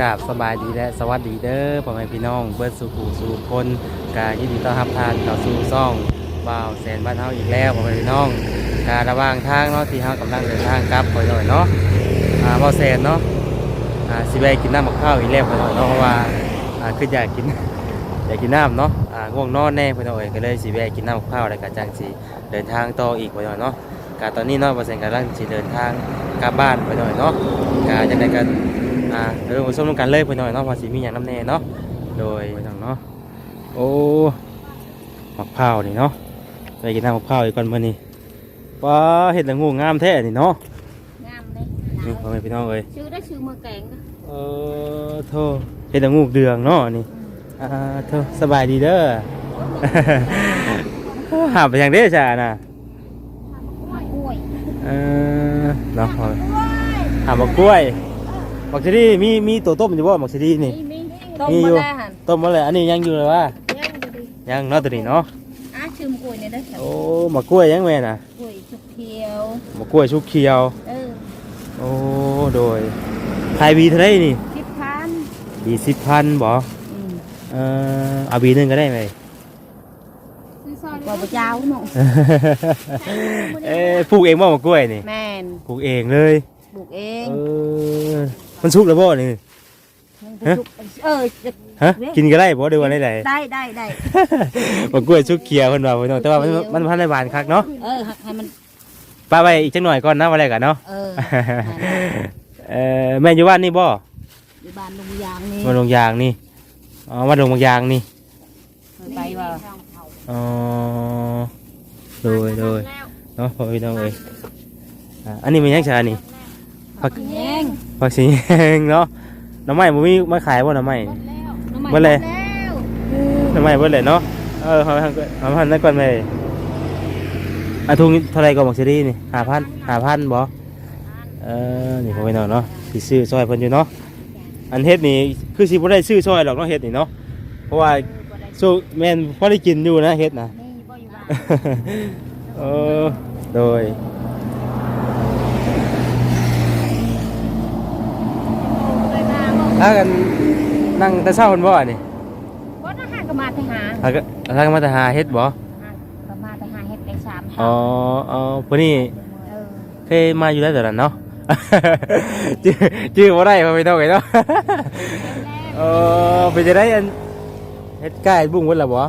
กราบสบายดีและสวัสดีเด้อพ่อแม่พี่น้อง เบิร์ดสู่ผู้สู่คนกายินดีต้อนรับทานเข้าสู่ซ่องบ่าวแสนบ้านเฮาอีกแล้วพ่อแม่พี่น้องการระหว่างทางเนาะที่เฮากำลังเดินทางกลับไปหน่อยเนาะอ่าบ่าวแสนเนาะอ่าสิไปกินน้ำมะพร้าวอีกแล้วพ่อหน่อยเนาะเพราะว่าอ่าคืออยากกิน อยากกินน้ำเนาะอ่าง่วงนอนแน่พ่อหน่อยก็เลยสิไปกินน้ำมะพร้าวแล้วก็จังสิเดินทางต่ออีกพ่อหน่อยเนาะกาตอนนี้เนาะบ่าวแสนกำลังสิเดินทางกลับบ้านพ่อหน่อยเนาะกาจังไดกัน อ่าเดี๋ยวเราส้มกันเลยไปหน่อยเนาะภาษีมีอย่างน้ำแน่เนาะโดยไปทางเนาะโอ้มะพร้าวนี่เนาะไปกินน้ำมะพร้าวอีกก่อนมื้อนี้ว้าเห็ดละงูงามแท้นี่เนาะงามเลยนี่พ่อแม่พี่น้องเอ้ยชื่อได้ชื่อมือแกงนะเออโทเห็ดละงูเดืองเนาะนี่อ่าโทสบายดีเด้อหาไปทางเด้อจ้าน่ะกล้วยเออเนาะหาบักกล้วย บักชะดีมีมีตัวต้มอยู่บ่บักชะดีนี่ มีมีต้มมีมาอยู่ได้หันต้มมาเลยอันนี้ยังอยู่เลยว่าย่างดูดิยังเนาะตัวนี้เนาะอะชื่อมกล้วยเนี่ยได้ค่ะโอ้มะกล้วยยังแม่น่ะกล้วยชุบเขียวมะกล้วยชุกเขียว เออโอ้โดยไทยบีเท่าไหรนี่คิดพันบีสิบพันบ่อืมเออเอาบีหนึงก็ได้ไหมกว่าพระเจ้าหนูเอ้ปลูกเองบ่มะกล้วยนี่แม่นปลูกเองเลยปลูกเอง เออ มันสุกแล้วบ่นี่ ฮะ เออจะฮะ กินก็ได้บ่เดี๋ยววันไหนได้ได้ได้มะกล้วยชุกเขียวเพิ่นว่าเพิ่นว่าแต่ว่ามันมันพันในบานคักเนาะเออให้มัน ป้าไว้อีกจักหน่อยก่อนนะวันแรกกันเนาะ เออเออแม่อยู่บ้านนี่บ่อยู่บ้านลุงยางนี่มาลงยางนี่อ๋อมาลงบางยางนี่ไปว่าอ๋อโดยโดยเนาะพอพี่น้องเอ้ยอ่าอันนี้มันยังชานี่ ผักแยงผักสีแดงเนาะหน้ำไม้บ่มีมาขายบ่หน้ำไม้น้ำเบิดเลยแล้วหน้ำไม้เบิดเลยเนาะเออเอาทางเอาพันนั่นก่อนไปอาทุงเท่าไรก็บอกซีรีนี่ห้าพันห้าพันบ่เออนี่พอพี่น้องเนาะสิซื้อซอยเพิ่นอยู่เนาะอันเฮ็ดนี่คือสิบ่ได้ซื้อซอยหรอกเนาะเฮ็ดนี่เนาะเพราะว่าสู้แม่นพอได้กินอยู่นะเฮ็ดนะนี่บ่อยู่บ้านเออโดย ถ้ากันนั่งแต่เช้าคนบ่อันนี่บ่ทหารก็มาทหารถ้าก็ถ้ากันมาแต่หาเฮ็ดบ่ก็มาทหารเฮ็ดได้สามอ๋ออ๋อพวกนี้เออเคยมาอยู่แล้วแต่นั้นเนาะชื่อชื่อบ่ได้บ่ไปเท่าไหร่เนาะเออไปจะได้อันเฮ็ดก้าเฮ็ดบุ้งเพิ่นล่ะบ่ฮะ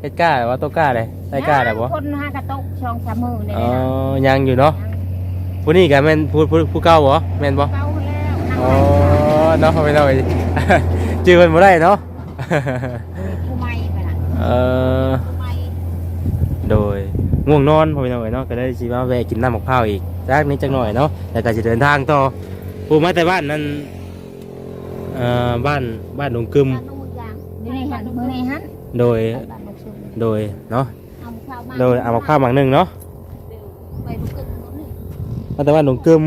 เฮ็ดก้าว่าตัวก้าได้ได้ก้าได้บ่คนหากระตกช่องสามมือเนี่ยอ๋อยังอยู่เนาะผู้นี้ก็แม่นผู้ผู้ผู้เก่าบ่แม่นบ่เก้าแล้วอ๋อ เนาะไปเท่าไหร่ชื่อเพิ่นบ่ได้เนาะผู้ใหม่ไปละเออผู้ใหม่โดยง่วงนอนพอไปหน่อยเนาะก็ได้สิมาแวะกินน้ำมะพร้าวอีกจากนี้จักหน่อยเนาะแล้วก็จะเดินทางต่อผู้มาแต่บ้านนั้นเอ่อบ้านบ้านหนองกึมบ้านนุ่งยางนี่ในหันมือในหันโดยโดยเนาะโดยเอามะพร้าวหมักหนึ่งเนาะมาแต่บ้านหนองกึม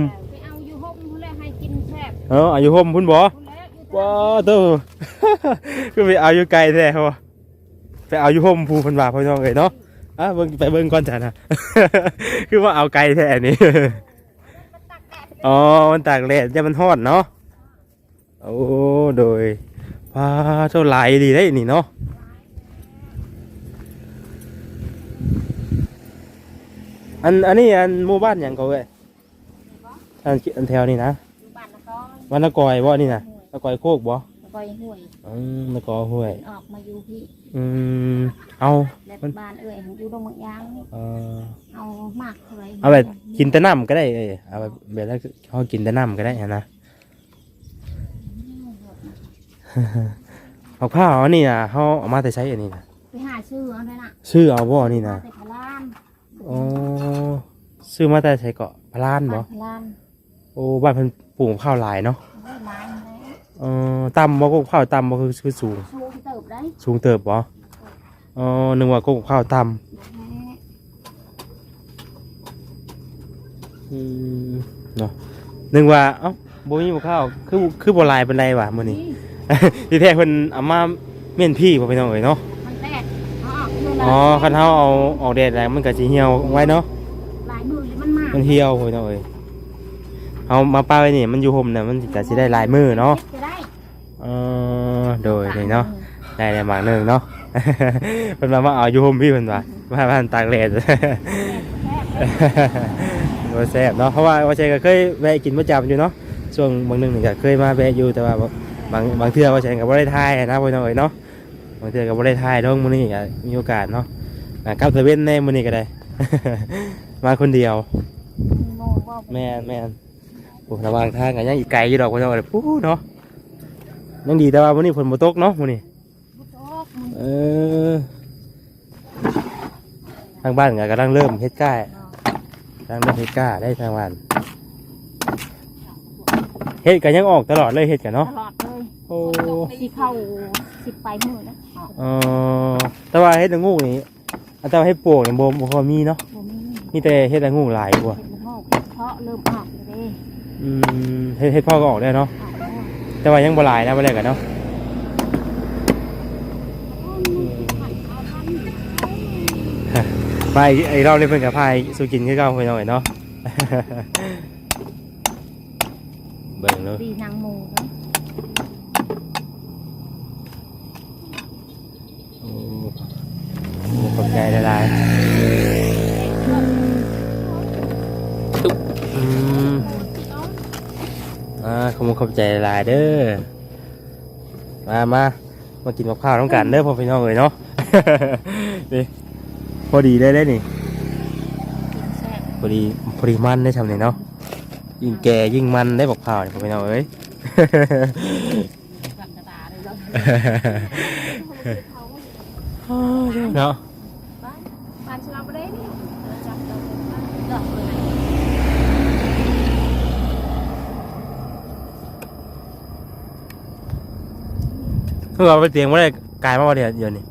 เนาอายุห่มพุ่นบ่ว้าวตัวคือไปเอาอยู่ไกลแท้เหรอไปเอาอยู่ห่มภูพันบาพ่อน้องเอ้ยเนาะอะเบิ่งไปเบิ่งก่อนจ้ะนะคือว่าเอาไกลแท้นี่อ๋อมันตากแดดจะมันฮอดเนาะโอ้โดยพาเท่าไหลดีได้นี่เนาะอันอันนี้อันหมู่บ้านหยังเขาเว้ยอันอันแถวนี่นะอยู่บ้านะ วันละกอยบ่นี่นะละกอยโคกบ่แล้วก็ยังห่วยอืมละกอห้วย ออกมาอยู่พี่อืมเอา แล้วมัน บ้านเอ้ยของอยู่ตรงเมืองยางนี่เออเอามากเท่าไหร่เอาแบบกินแต่น้ำก็ได้เอ้ยเอาแบบแบบแล้วเขากินแต่น้ำก็ได้นะมะพร้าวอันนี้นะเขาเอามาแต่ใช้อันนี้นะไปหาซื้อเอาได้น่ะซื้อเอาบ่นี่นะไปพลานอ๋อซื้อมาแต่ใช้เกาะพะลานบ่พลาน โอ้บ้านเพิ่นปลูกมะพร้าวหลายเนาะได้หลายแล้วเออต่ำบ่ก็มะพร้าวต่ำบ่คือคือสูงชูเติบได้สูงเติบบ่อ๋อนึกว่าก็มะพร้าวต่ำอืมเนาะนึกว่าเอ้าบ่มีมะพร้าวคือคือบ่หลายปานใดวะมื้อนี้ ที่แท้เพิ่นเอามาเม่นพี่บ่ไปน้องเอ้ยเนาะมันแตกอ๋อคืออ๋อคันเฮาเอาออกแดดแล้วมันก็สิเหี่ยวไว้เนาะหลายมือเลยมันมากมันเหี่ยวไปน้องเอ้ย เอามาป้าไว้นี่มันอยู่ห่มน่ะมันก็สิได้หลายมื้อเนาะจะได้เออโดยนี่เนาะได้ในบางหนึงเนาะ เพิ่นมามาเอาอยู่ห่มพี่เพิ่นว่ามาบ้านตากแดด บ่แซ่บเนาะเพราะว่าว่าใช่ก็เคยแวะกินประจำอยู่เนาะช่วงบางหนึงนี่ก็เคยมาแวะอยู่แต่ว่าบางบางเทื่อว่าใช่ก็บ่ได้ทายนะพ่อน้องเอ้ยเนาะบางเทื่อก็บ่ได้ทายดองมื้อนี้ก็มีโอกาสเนาะอ่ากลับตะเวนในมื้อนี้ก็ได้ มาคนเดียว โมว่า แม่นแม่นโอ้ ระหว่างทางก็ยังอีกไกลอยู่ดอกพ่อน้องเอ้ยปู้เนาะยังดีแต่ว่ามื้อนี้ฝนบ่ตกเนาะมื้อนี้บุตรมึงเออทางบ้านก็กำลังเริ่มเฮ็ดก้าทางเริ่มเฮ็ดก้าได้ทางบ้านเฮ็ดกันยังออกตลอดเลยเฮ็ดกันเนาะตลอดเลยโอ้สิเข้าสิบไปมือแล้วออกเออแต่ว่าเฮ็ดละงูนี่อันแต่ว่าเฮ็ดโป่งเนี่ยบ่บ่ค่อยมีเนาะบ่มีมีแต่เฮ็ดละงูหลายกว่า เห็ดละโงกเห็ดเพาะเริ่มออกเลยเด้ อืมเฮ็ดเฮ็ดพ่อก็ออกได้เนาะออกแล้วแต่ว่ายังบ่หลายนะบ่ได้กันเนาะไปไอ้เราเลยเพิ่นกับพายสู่กินคือเก่าเพิ่นเอาไว้เนาะเบิ่งเนาะดีนางหมูเนาะโอ้โหขอบใจหลายๆตุ๊บอืม อ่าขอบคุณขอบใจหลายๆเด้อมามามากินมะพร้าวต้องกันเด้อพ่อพี่น้องเลยเนาะ นี่พอดีได้เลยนี่กินแซ่บพอดีพอดีมันได้ทำเนี่ยเนาะยิ่งแก่ยิ่งมันได้มะพร้าวนี่พ่อพี่น้องเอ้ยกลับกระตาเลยแล้วเนาะบ้านบ้านชลาบเร่เนี่ยเราจับเราเป็นบ้าน ดอกเลยเพิ่งเอาไปเตียงว่าได้กลายมาว่าเดี๋ยวเดี๋ยวนี้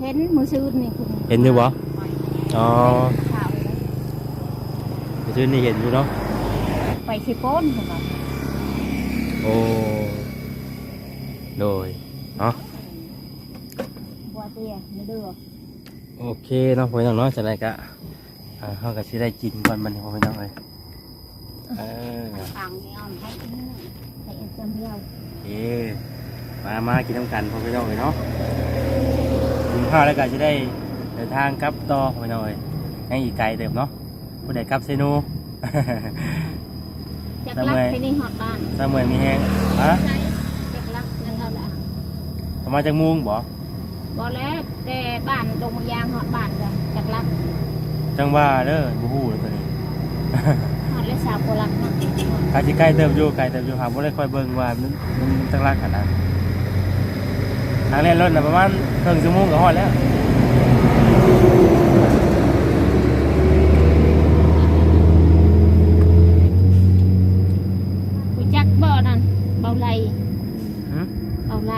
เห็นมือซื้อนี่คุณเห็นอยู่บ่อ๋อข่าวเลยเมื่อคืนนี่เห็นอยู่เนาะไปสิโป้นของเราโอ้โดยเนาะบัวเตี้ยไม่เดือโอเคเนาะพ่อพี่น้องเนาะจะได้กะอ่าเขาก็สิได้กินก่อนมันนี่พ่อพี่น้องเลยเออต่างนี่เอาให้กินให้เอ็นจำเดียวโอเค มามากินน้ำกันพ่อพี่น้องเลยเนาะกินข้าวแล้วก็จะได้เดินทางกลับต่อพ่อพี่น้องเลยให้อีกไกลเติมเนาะผู้ใดกลับเซนูจากลักไปนี่หอดบ้านถ้าเมื่อยมีแห้งฮะจากลักนั่นเอาละประมาณจากมุงบ่บ่แล้วแต่บ้านดงมะยางหอดบ้านจ้ะจากลักจังว่าเด้อบูฮู้แล้วตัวนี้หอดและสาวโบราณเนาะใครที่ใกล้เติมอยู่ไกลเติมอยู่หาบ่ได้ค่อยเบิ่งว่ามันมันมันตั้งรักขนาด ทางเล่นรถน่ะประมาณครึ่งชั่วโมงก็ฮอดแล้วคุจักบ่นั่นเบาไลหึเบาไล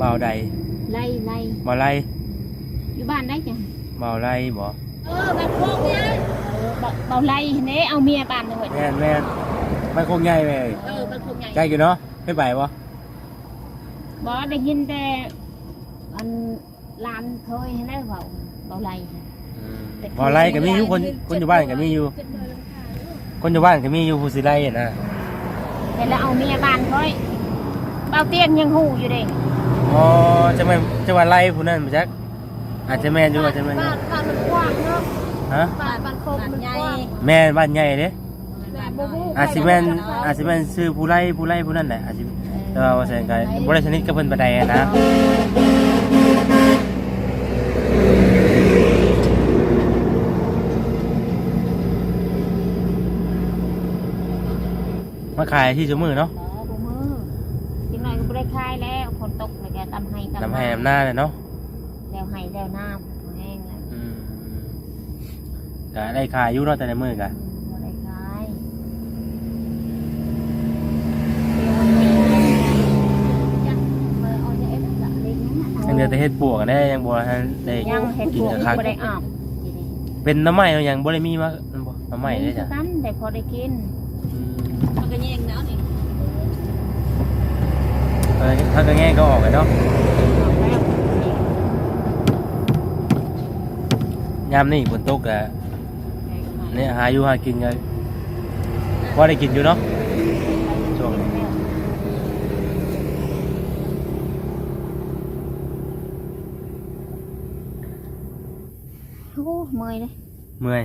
บ่าวใดไลไลบ่าวไรอยู่บ้านได้จ้ะบ่าวไรบ่เออแบบพวกเนี้ยเออเบาเบาไลเน่เอาเมียบ้านเลยแม่นแม่นมันคงใหญ่แม่เออเป็นคนใหญ่ใกล้อยู่เนาะไม่ไปบ่ บ่ได้ยินแต่อันลานเคยให้ได้เบาเบาไลบ่าวไรก็มีอยู่คนคนอยู่บ้านก็มีอยู่ คนอยู่บ้านก็มีอยู่ผู้สิไลนะแต่แล้วเอาเมียบ้านค่อยเบาเตียงยังหูอยู่เด้อ๋อจังแม่นจังว่าไล่ผู้นั้นบ่จักอาจจะแม่นอยู่อาจจะแม่นอยู่บ้านบ้านมันกว้างเนาะฮะบ้านบ้านโคกมันกว้างแม่นบ้านใหญ่เด้แบบบ่ฮู้อาจสิแม่นอาจสิแม่นชื่อผู้ไล่ผู้ไล่ผู้นั้นแหละอาจสิ แต่ว่าว่าแสดงกันบ่ได้สนิทกับเพิ่นปานใดอะนะมาขายที่ชั่วมือเนาะหมอบ่มือกินหน่อยก็บ่ได้คายแล้วฝนตกเลยแกตำให้นำให้อำนาจเนาะแล้วให้แล้วน้ำแห้งแล้วอืมก็ได้ขายอยู่เนาะแต่ในมือกะบ่ได้คายจักมาเอาจะเอ็ดละเล็กนั่นน่ะ ยัง เหลือแต่เฮ็ดปวกกันได้ยังบ่ทันได้ยังเห็ดกินปวกกับอีกคักบ่ได้ออกเป็นน้ำใหม่เนาะยังบ่ได้มีมาอันบ่น้ำใหม่เลยจ้ะกันแต่พอได้กินอืมมันก็แยงแล้วนี่เออถ้าก็แง่ก็ออกกันเนาะออกแล้วยามนี่ฝนตกอะเนี่ยหาอยู่หากินก็ว่าได้กินอยู่เนาะช่วงนี้ เมื่อยเลยเมื่อย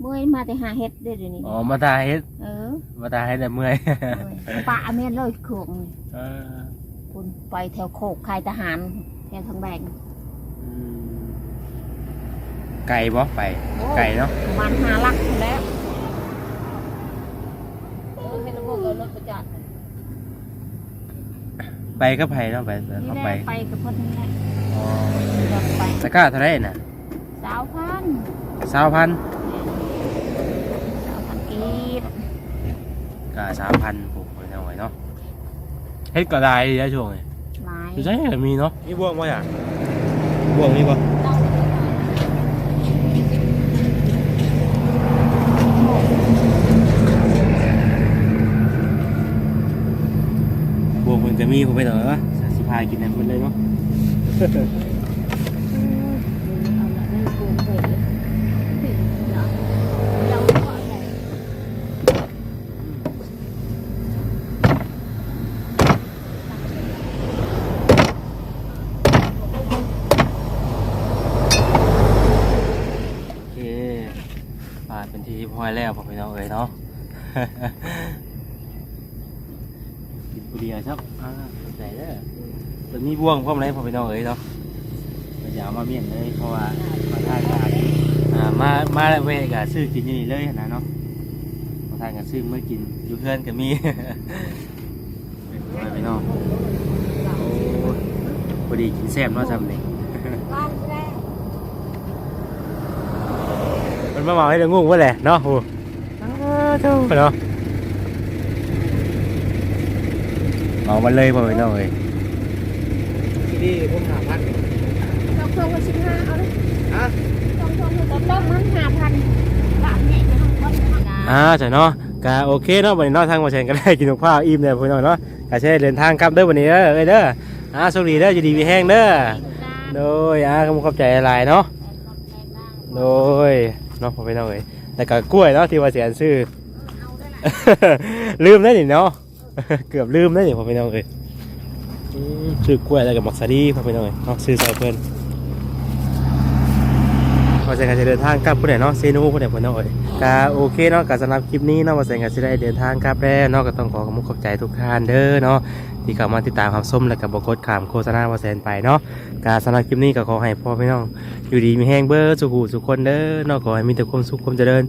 เมื่อยมาแต่หาเฮ็ดเด้อเดี๋ยวนี้อ๋อมาตาเฮ็ดเออมาตาเฮ็ดแต่เมื่อยเมื่อยปะเมียนเลยโขงเออคุณไปแถวโคกค่ายทหารแถวทางแบงอืมไก่บ่ไป ไก่เนาะประมาณห้าลักอยู่แล้วเออให้ระบบเอารถประจัดไปก็ไปเนาะไปนี่เอาแหไปละไปกับเพิ่นนี่แหละอ๋อ รถไปตะกร้าเท่าไหรน่ะสาวพั นสาวพันสาวพันกีบกะสามพันปลูกไว้เอาไว้เนาะเฮ็ดก็ได้ดีนะช่วงนี้หลายอยู่ใช่ก็มีเนาะมีบ่วงบ่อย่างบ่วงมีบ่บ่วงมันก็มีผมไปหน่อยวะสิพากินน้ำมันเลยเนาะเอาละนี่กูเผยเนาะเราก็อะไร โอเคปาดเป็นทีพอยแล้วผมไปน้องเอ๋ยเนาะกินปุเรียครับอ่าสนใจเด้อตัวนี้บ่วงพร้อมเลยผมไปน้องเอ๋ยเนาะอย่าเอามาเมี่ยงเลยเพราะว่ามาทานก็อาจจะอ่ามามาเวะก็ซื้อกินอยู่นี่เลยนะเนาะมาทานก็ซื้อเมื่อกินอยู่เพื่อนก็มีไปพี่น้องโอ้ยพอดีกินแซ่บเนาะจำเลย บ้านแรก มันมาเมาให้เดี๋ยวงงว่าแหละเนาะโอ้เท่าเนาะเมามันเลยพอไปเนาะเอ้ยที่ผมหาพันสองทงก็สิบห้าเอาเลยฮะสองทงก็ต้องมันห้าพันบาทเนี่ยจะต้องคนทำงานอ่าใช่เนาะก็โอเคเนาะวันนี้เนาะทางมาแชงก็ได้กินข้าวอิ่มเลยพี่น้องเนาะก็ใช้เดินทางกลับเด้อวันนี้เด้อเอ้ยเด้ออ่าโชคดีเด้อจะดีมีแห้งเด้อโดยอ่าขอบคุณขอบใจหลายเนาะโดย เนาะพอไปเนาะเอ้ยแต่ก็กล้วยเนาะที่ว่าเสียนซื้อลืมได้หนิเนาะเกือบลืมได้หนิพอไปเนาะเอ้ยซื้อกล้วยอะไรกับมักซาดีพอไปเนาะเอ้ยเนาะซื้อใส่เพิ่น พอแซงก็จะเดินทางกลับผู้ใดเนาะเซนูผู้ใดผู้นาะเอ้ยก็โอเคเนาะก็สำหรับคลิปนี้เนาะพอแซงก็จะได้เดินทางกลับแล้วเนาะก็ต้องขอขอบคุณขอบใจทุกท่านเด้อเนาะที่เข้ามาติดตามครับชมและกับบกดขามโฆษณาพอแซนไปเนาะก็สำหรับคลิปนี้ก็ขอให้พ่อพี่น้องอยู่ดีมีแห้งเบอร์สุขุสุขคนเด้อเนาะขอให้มีแต่ความสุขความเจริญ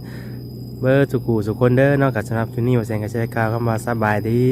เบอร์สุกูสุคนเด้อเนอกจากสำหรับชุดนี้ว่าแสงกระแสกล่าวคำว่าสบายดี